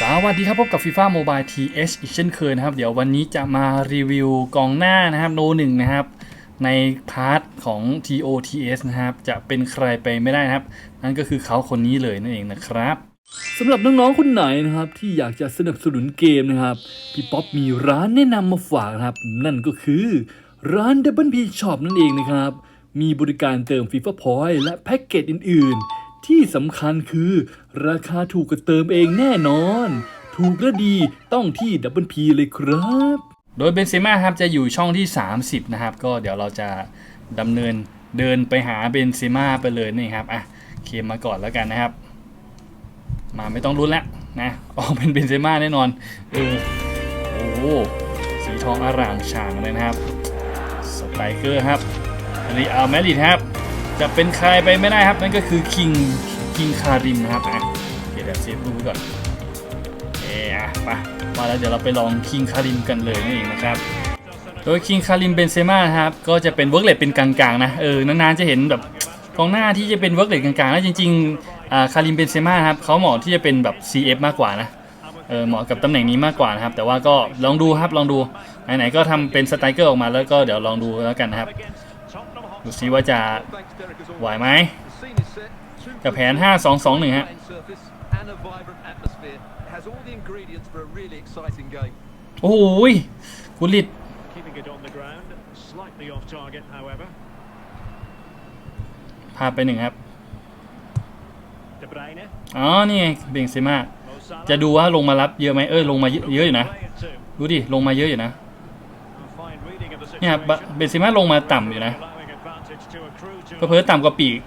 สวัสดีครับพบกับ FIFA Mobile TH อีกเช่นเคยนะครับ เดี๋ยววันนี้จะมารีวิวกองหน้านะครับโนหนึ่งนะครับ ในพาร์ทของ TOTS นะครับ จะเป็นใครไปไม่ได้นะครับ นั่นก็คือเขาคนนี้เลยนั่นเองนะครับสำหรับน้องๆคนไหนนะครับ ที่อยากจะสนับสนุนเกมนะครับพี่ป๊อปมีร้านแนะนำมาฝากนะครับ นั่นก็คือร้าน Double P Shop นั่นเองนะครับ มีบริการเติม FIFA Point และแพ็กเกจอื่นๆ ที่สำคัญคือ ราคาถูกกว่าเติมเองแน่นอน ถูกและดีต้องที่ Double P เลยครับ โดยเบนเซม่าครับจะอยู่ช่องที่ 30 นะครับ ก็เดี๋ยวเราจะดำเนินเดินไปหาเบนเซม่าไปเลยนี่ครับอะเคมมาก่อนแล้วกันนะครับ มาไม่ต้องรุ้นแล้วนะออกเป็นเบนเซม่าแน่นอนเออโอ้โหสีทองอร่ามฉางเลยนะครับสไตรเกอร์ครับรีอัลแมดริดครับ จะเป็นใครไปไม่ได้ครับนั่นก็คือคิงคิงคาริมนะครับอะเดี๋ยวเดี๋ยวเซฟดูไว้ก่อนเอออะมามาแล้วเดี๋ยวเราไปลองคิงคาริมกันเลยนั่นเองนะครับโดยคิงคาริมเบนเซม่าครับก็จะเป็นเวิร์กเลตเป็นกลางๆนะเออนานๆจะเห็นแบบกองหน้าที่จะเป็นเวิร์กเลตกลางๆแล้วจริงๆอ่าคาริมเบนเซม่าครับเขาเหมาะที่จะเป็นแบบ CF มากกว่านะเออเหมาะกับตำแหน่งนี้มากกว่านะครับ แต่ว่าก็ลองดูครับลองดูไหนๆก็ทำเป็นสไตรเกอร์ออกมาแล้วก็เดี๋ยวลองดูแล้วกันนะครับ ดูซิว่าจะไหวไหมกับแผน 5 2 2 1 ฮะ โอ้โหยกุลิตพาไปหนึ่งครับ อ๋อ นี่ไงเบงเซมาจะดูว่าลงมารับเยอะไหมเออลงมาเยอะอยู่นะ ดูดิ ลงมาเยอะอยู่นะ เนี่ยครับเบนเซมาลงมาต่ำอยู่นะ Allowing advantage to accrue to ก็ เพิ่ต่ำกว่าปีก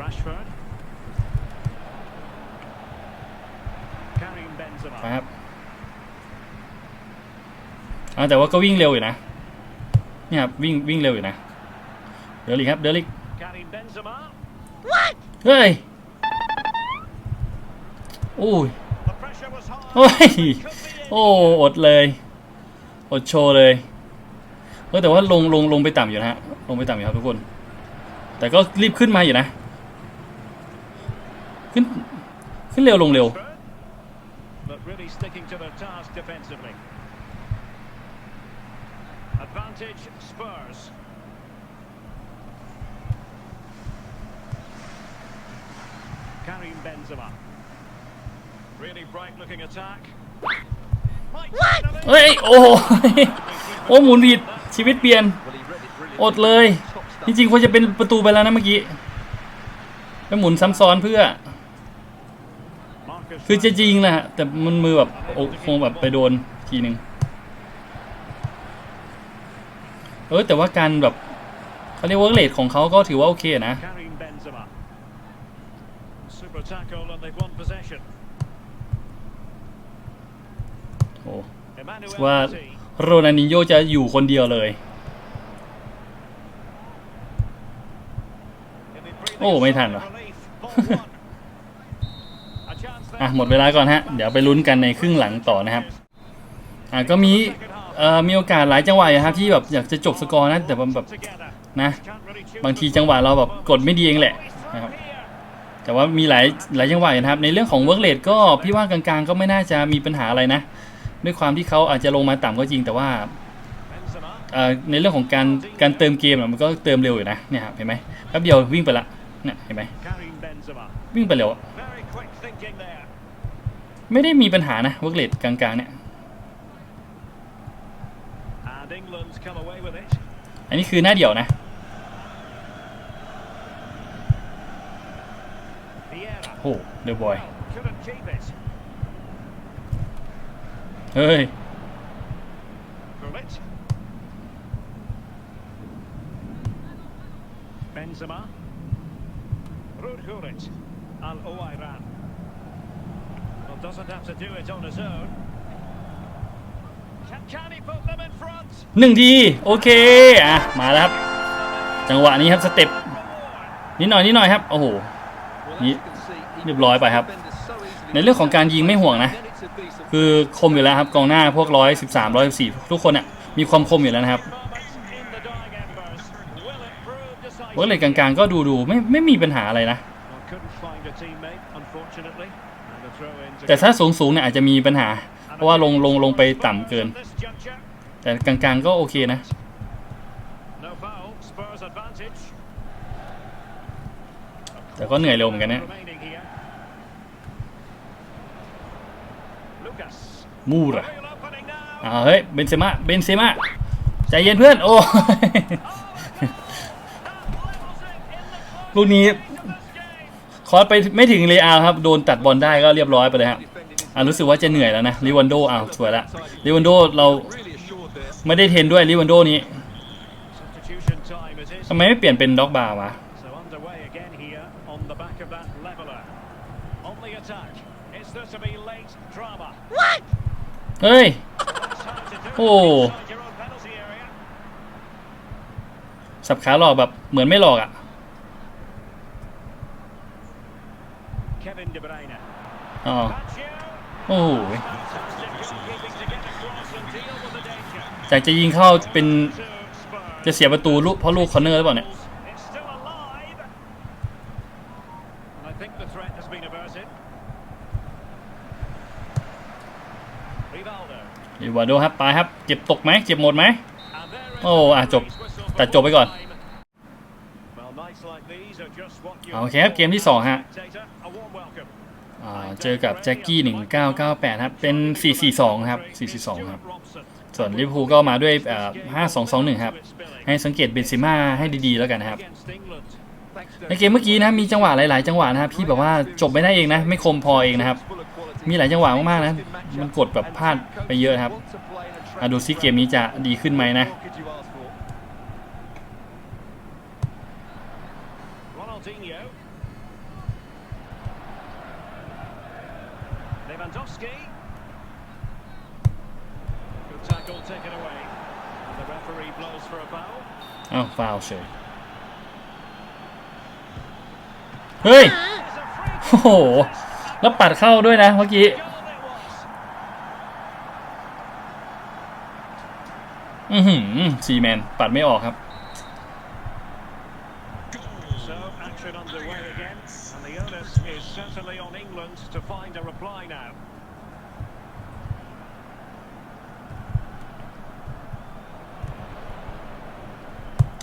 Rashford. Karim นะ Benzema. ครับอ่าแต่ว่าก็วิ่งเร็วอยู่นะเนี่ยครับวิ่งวิ่งเร็วอยู่นะ เดลิกครับ เดลิก Karim Benzema. เฮ้ยโอ้ย The pressure was high. โอ้ย Could be in. โอ้อดเลย อดโชว์เลยเออแต่ว่าลงลงลงไปต่ำอยู่นะฮะ ลงไปต่ำอยู่ครับทุกคน แต่ก็รีบขึ้นมาอยู่นะ ขึ้น ขึ้นเร็วลงเร็ว But really sticking to their task defensively. Advantage Spurs. Karim Benzema. Really bright looking attack. Might find a เฮ้ย โอ้โห โอ้หมุนผิดชีวิตเปลี่ยน อดเลย จริงๆควรจะเป็นประตูไปแล้วนะเมื่อกี้ไปหมุนซ้ำซ้อนเพื่อ คือจะยิงแหละแต่มันมือแบบโอ้คงแบบไปโดนทีหนึ่งเออแต่ว่าการแบบเขาเรียกว่าเลทของเขาก็ถือว่าโอเคนะโอ้ว่าโรนัลดิโยจะอยู่คนเดียวเลย โอ้ ไม่ทัน a ว่ะ sigh of relief. Ball one. A chance there อะ หมดเวลาก่อนฮะ เดี๋ยวไปลุ้นกันในครึ่งหลังต่อนะครับ อะ ก็มีเอ่อมีโอกาสหลายจังหวะอยู่ครับที่แบบอยากจะจบสกอร์นะ แต่ว่าแบบ together. นะ Can't really choose บางทีจังหวะเราแบบกดไม่ดีเองแหละนะครับแต่ว่ามีหลายหลายจังหวะอยู่นะครับ ในเรื่องของเวิร์กเลทก็พี่ว่ากลางๆ ก็ไม่น่าจะมีปัญหาอะไรนะ ด้วยความที่เขาอาจจะลงมาต่ำก็จริงแต่ว่า Benzema. เอ่อในเรื่องของการการเติมเกมอะมันก็เติมเร็วอยู่นะเนี่ยครับเห็นไหมแป๊บเดียววิ่งไปละ เนี่ยเห็นไหม Karim Benzema. วิ่งไปเร็วอะ Very quick thinking there. ไม่ได้มีปัญหานะเวิร์กเลทกลางๆเนี่ย And England's come away with it. อันนี้คือหน้าเดี่ยวนะ Vieira. โอ้เดอะบอย Couldn't keep it. เฮ้ย Gullit. Benzema. Ruud Gullit. Al Owairan. Well, doesn't have to do it on his own. Can, can he put them in front? หนึ่งทีโอเคอะมาแล้วครับ จังหวะนี้ครับสเต็ปนิดหน่อยนิดหน่อยครับโอ้โหนี่เรียบร้อยไปครับ ในเรื่องของการยิงไม่ห่วงนะ คือคมอยู่แล้วครับกองหน้าพวกร้อยสิบสามร้อยสิบสี่ทุกคนอะมีความคมอยู่แล้วนะครับ เวิร์กเลทกลางๆก็ดูดูๆไม่ไม่มีปัญหาอะไรนะ แต่ถ้าสูงๆเนี่ยอาจจะมีปัญหา เพราะว่าลงลงลงไปต่ำเกิน แต่กลางๆก็โอเคนะแต่ก็เหนื่อยเร็วเหมือนกันนะมูระอ่าเฮ้ย เบนเซม่า เบนเซม่า ใจเย็นเพื่อน โอ้ ลูกนี้คอร์สไปไม่ถึงเลอาครับ โดนตัดบอลได้ก็เรียบร้อยไปเลยครับอ่ารู้สึกว่าจะเหนื่อยแล้วนะลิวันโดอ้าวสวยละลิวันโดเราไม่ได้เทรนด้วยลิวันโดนี้ Substitution time it is. ทำไมไม่เปลี่ยนเป็นด็อกบาร์วะ So underway again here on the back of that leveller. On the attack. Is there to be late drama? เฮ้ย That's how to do it Oh. inside your own penalty area. สับขาหลอกแบบเหมือนไม่หลอกอะ Kevin อ๋อโอ้โหแต่จะยิงเข้าเป็นจะเสียประตูลูกเพราะลูกคอนเนอร์หรือเปล่าเนี่ยอีวาโดครับ ไปครับ เจ็บตกไหม เจ็บหมดไหม โอ้อะจบ แต่จบไปก่อน โอเคครับ เกมที่ 2 ฮะ spectator. A warm welcome. อ่า เจอกับแจ็คกี้ 1998 ครับ เป็น 442 ครับ 442 ครับ ส่วนลิเวอร์พูลก็มาด้วยอ่า5221 ครับ ให้สังเกตเบนซิม่าให้ดีๆ แล้วกันนะครับ ในเกมเมื่อกี้นะ มีจังหวะหลายๆ จังหวะนะครับที่แบบว่าจบไม่ได้เองนะ ไม่คมพอเองนะครับ มีหลายจังหวะมากๆนะ มันกดแบบพลาดไปเยอะครับดูซิเกมนี้จะดีขึ้นไหมนะ Lewandowski. Good tackle taken away. And the referee blows for a foul. อ้าวฟาวล์เฉยเฮ้ย It's a free โอ้โห แล้วปัดเข้าด้วยนะเมื่อกี้ อือหือซีแมน ปัดไม่ออกครับ to find a reply now.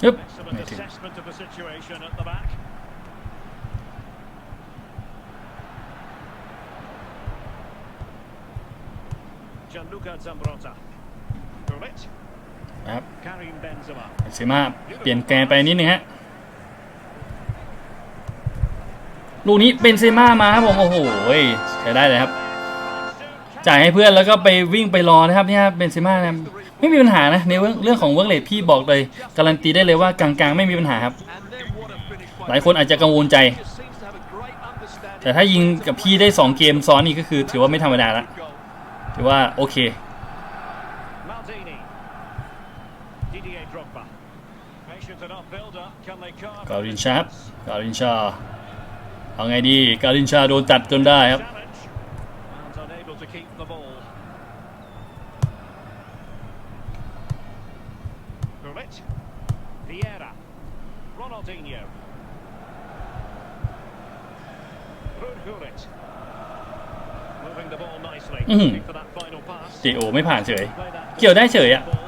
ยึบ Excellent ไม่ถึง assessment of the situation at the back. Gianluca Zambrotta. Gullit. นะครับ Karim Benzema. เบนเซม่าเปลี่ยนแกนไปนิดนึงฮะ ลูกนี้เบนเซม่ามาครับผมโอ้โหใช้ได้เลยครับ จ่ายให้เพื่อนแล้วก็ไปวิ่งไปรอนะครับเนี่ยเบนเซม่านะไม่มีปัญหานะในเรื่องเรื่องของเวิร์กเลทพี่บอกเลยการันตีได้เลยว่ากลางๆ ไม่มีปัญหาครับ หลายคนอาจจะกังวลใจ แต่ถ้ายิงกับพี่ได้ 2 เกมซ้อนนี่ก็คือ ถือว่าไม่ธรรมดาละถือว่าโอเค Maldini. Didier Drogba. Patient enough build-up. Can they carve? กาลินชาครับกาลินชา เอาไงดี กาลินชาโดนตัดจนได้ครับ Challenge. And unable to keep the ball. Gullit. Vieira. Ronaldinho. Ruud Gullit. Moving the ball nicely. Mhm. Looking for that final pass. เจโอไม่ผ่านเฉย Play that เกี่ยวได้เฉยอะ ball.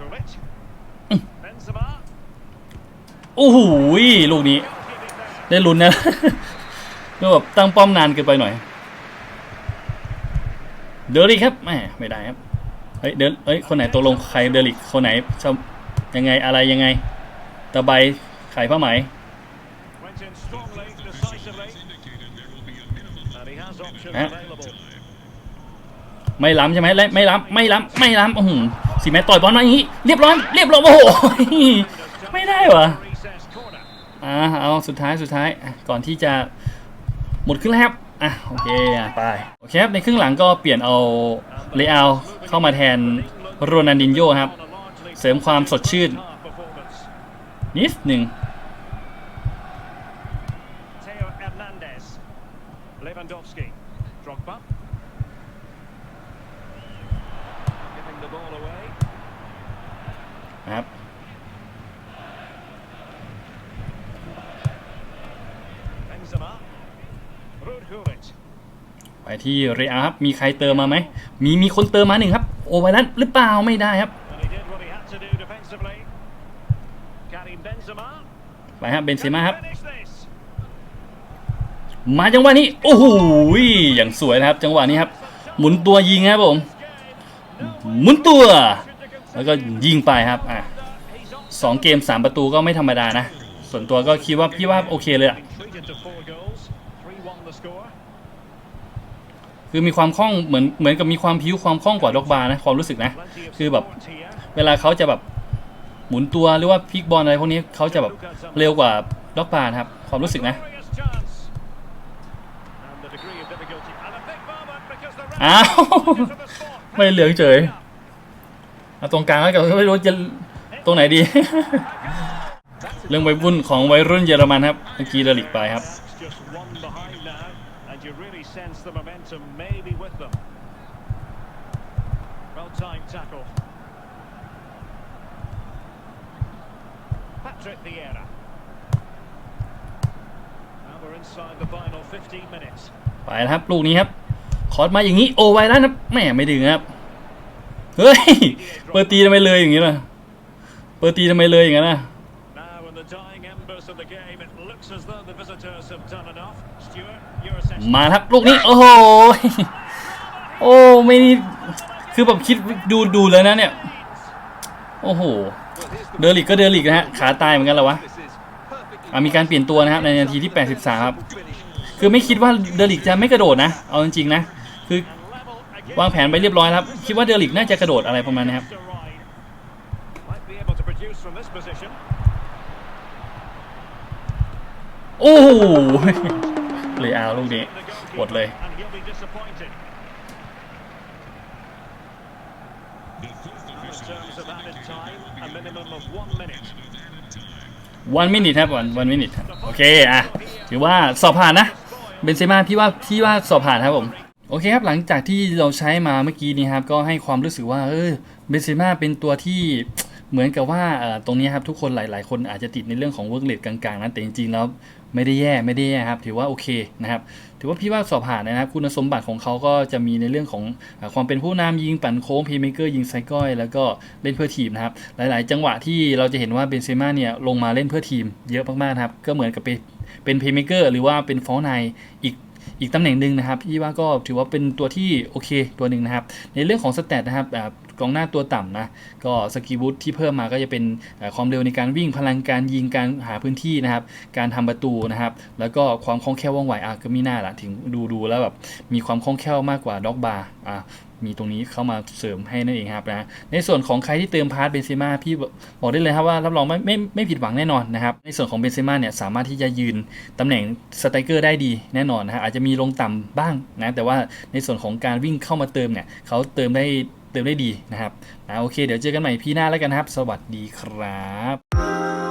Gullit. Benzema. โอ้โหลูกนี้ ได้ลุ้นนะก็แบบตั้งป้อมนานเกินไปหน่อย เดลิกครับแหมไม่ได้ครับเฮ้ยเดลเฮ้ยคนไหนตกลงใครเดลิกคนไหนชยังไงอะไรยังไงตะไบไขายผ้าไหม Went in strongly, decisively. And he has options Eh? available. ไม่ล้ำใช่ไหมและไม่ล้ำไม่ล้ำไม่ล้ำโอ้โหสีแมตต่อยบอลมาอย่างนี้ เรียบร้อย เรียบร้อยโอ้โหไม่ได้วะ อ่าเอาสุดท้ายสุดท้ายก่อนที่จะหมดครึ่งแล้วครับอะโอเคไปโอเคครับในครึ่งหลังก็เปลี่ยนเอาเลอาเข้ามาแทนโรนันดินโยครับ เสริมความสดชื่นนิดหนึ่ง Theo Hernandez. Lewandowski. Drogba. Giving the ball away. นะครับ Benzema. Ruud Gullit. ไป ที่เรอัลครับมีใครเติมมาไหมมีมีคนเติมมาหนึ่งครับ โอไวรันหรือเปล่าไม่ได้ครับไปครับเบนเซม่าครับ มาจังหวะนี้ โอ้โหอย่างสวยนะครับจังหวะนี้ครับ หมุนตัวยิงครับผม หมุนตัว แล้วก็ยิงไปครับอะสองเกมสามประตูก็ไม่ธรรมดานะ ส่วนตัวก็คิดว่าพี่ว่าโอเคเลยอะ คือมีความคล่องเหมือนเหมือนกับมีความพิ้วความคล่องกว่าด็อกบาร์นะความรู้สึกนะ คือแบบเวลาเขาจะแบบหมุนตัวหรือว่าพลิกบอลอะไรพวกนี้เขาจะแบบเร็วกว่าด็อกบาร์นะครับ ความรู้สึกนะอ้าวไม่เหลืองเฉยเอาตรงกลางแล้วกันไม่รู้จะตรงไหนดี เรื่องวัยรุ่นของวัยรุ่นเยอรมันครับเมื่อกี้เดลิกไปครับ sense the momentum may be with them. Well timed tackle. Patrick Vieira. Now we're inside the final 15 minutes. ไปนะครับลูกนี้ครับคอร์สมาอย่างนี้โอไวรัสครับแหม่ไม่ดึงครับเฮ้ยเปิดตีทำไมเลยอย่างนี้ล่ะเปิดตีทำไมเลยอย่างนั้นนะ Now in the dying embers of the game, it looks as though the visitors have done enough. มาครับลูกนี้โอ้โหโอ้ไม่คือแบบคิดดูดูแล้วนะเนี่ย โอ้โห เดอริกก็เดอริกนะฮะ ขาตายเหมือนกันเหรอวะอมีการเปลี่ยนตัวนะครับในนาทีที่ 83 ครับ คือไม่คิดว่าเดอริกจะไม่กระโดดนะ เอาจริงๆนะ คือวางแผนไปเรียบร้อยแล้วครับ คิดว่าเดอริกน่าจะกระโดดอะไรประมาณนี้ครับ โอ้โห เลยเอาลูกนี้หมดเลยวันมินิครับวันวันมินิครับโอเคอะถือว่าสอบผ่านนะเบนเซม่าพี่ว่าพี่ว่าสอบผ่านครับผมโอเคครับหลังจากที่เราใช้มาเมื่อกี้นี้ครับก็ให้ความรู้สึกว่าเออเบนเซม่าเป็นตัวที่ เหมือนกับว่าตรงนี้ครับทุกคนหลาย ๆ คนอาจจะติดในเรื่องของเวิร์กเลดกลางๆนะแต่จริง ๆ แล้วไม่ได้แย่ไม่ได้แย่ครับ ถือว่าโอเคนะครับ ถือว่าพี่ว่าสอบผ่านนะครับ คุณสมบัติของเขาก็จะมีในเรื่องของอความเป็นผู้นำยิงปั่นโค้งเพย์เมเกอร์ยิงไซก้อย แล้วก็เล่นเพื่อทีมนะครับ หลาย ๆ จังหวะที่เราจะเห็นว่าเบนเซม่าเนี่ยลงมาเล่นเพื่อทีมเยอะมากๆนะครับ ก็เหมือนกับเป็นเป็นพย์เมเกอร์หรือว่าเป็นฟอลไนอีกอีกตำแหน่งหนึ่งนะครับพี่ว่าก็ถือว่าเป็นตัวที่โอเคตัวหนึ่งนะครับ ในเรื่องของสเตตนะครับ กองหน้าตัวต่ำนะ ก็สกิลบูทที่เพิ่มมาก็จะเป็นความเร็วในการวิ่งพลังการยิงการหาพื้นที่นะครับ การทำประตูนะครับ แล้วก็ความคล่องแคล่วว่องไวอะก็มีหน้าละถึงดูดูแล้วแบบมีความคล่องแคล่วมากกว่าด็อกบาร์อะมีตรงนี้เข้ามาเสริมให้นั่นเองครับนะในส่วนของใครที่เติมพาร์ทเบนเซม่าพี่บอกได้เลยครับว่ารับรองไม่ไม่ไม่ผิดหวังแน่นอนนะครับในส่วนของเบนเซม่าเนี่ยสามารถที่จะยืนตำแหน่งสไตรเกอร์ได้ดีแน่นอนนะฮะอาจจะมีลงต่ำบ้างนะแต่ว่าในส่วนของการวิ่งเข้ามาเติมเนี่ยเขาเติมได้ เติมได้ดีนะครับนะโอเค เดี๋ยวเจอกันใหม่พี่หน้าแล้วกันนะครับ สวัสดีครับ